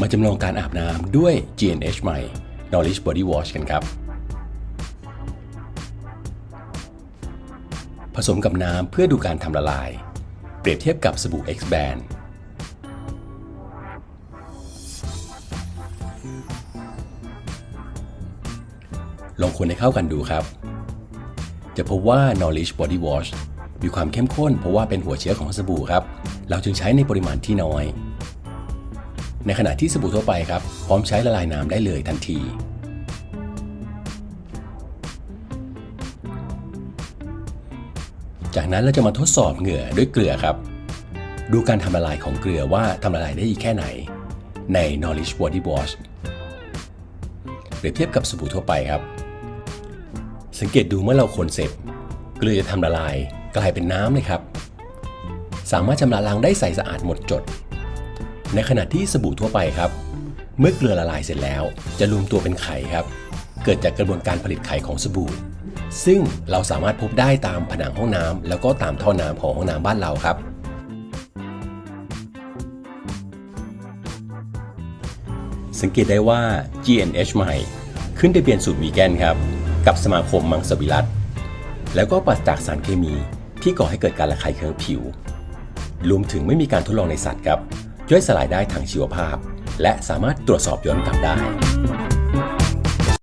มาจำลองการอาบน้ำด้วย G&H ใหม่ Knowledge Body Wash กันครับ ผสมกับน้ำเพื่อดูการทำละลาย เปรียบเทียบกับสบู่ X-Band ลองคนให้เข้ากันดูครับ จะพบว่า Knowledge Body Wash มีความเข้มข้นเพราะว่าเป็นหัวเชื้อของสบู่ครับ เราจึงใช้ในปริมาณที่น้อย ในขณะที่สบู่ทั่วไปครับพร้อมใช้ละลายน้ำได้เลยทันที จากนั้นเราจะมาทดสอบเหงื่อด้วยเกลือครับ ดูการทำละลายของเกลือว่าทำละลายได้ดีแค่ไหน ใน Knowledge Body Wash เปรียบเทียบกับสบู่ทั่วไปครับ สังเกตดูเมื่อเราคนเสร็จเกลือจะทำละลายกลายเป็นน้ำเลยครับ สามารถชำระล้างได้ใสสะอาดหมดจด ในขณะที่สบู่ทั่วไปครับ เมื่อเกลือละลายเสร็จแล้ว จะรวมตัวเป็นไข่ครับ เกิดจากกระบวนการผลิตไข่ของสบู่ ซึ่งเราสามารถพบได้ตามผนังห้องน้ำแล้วก็ตามท่อน้ำของห้องน้ำบ้านเราครับ สังเกตได้ว่า GNH ใหม่ ขึ้นทะเบียนสูตรวีแกนครับ กับสมาคมมังสวิรัตแล้วก็ปราศจากสารเคมีที่ก่อให้เกิดการระคายเคืองผิว รวมถึงไม่มีการทดลองในสัตว์ครับ ย่อยสลายได้ทางชีวภาพ และสามารถตรวจสอบย้อนกลับได้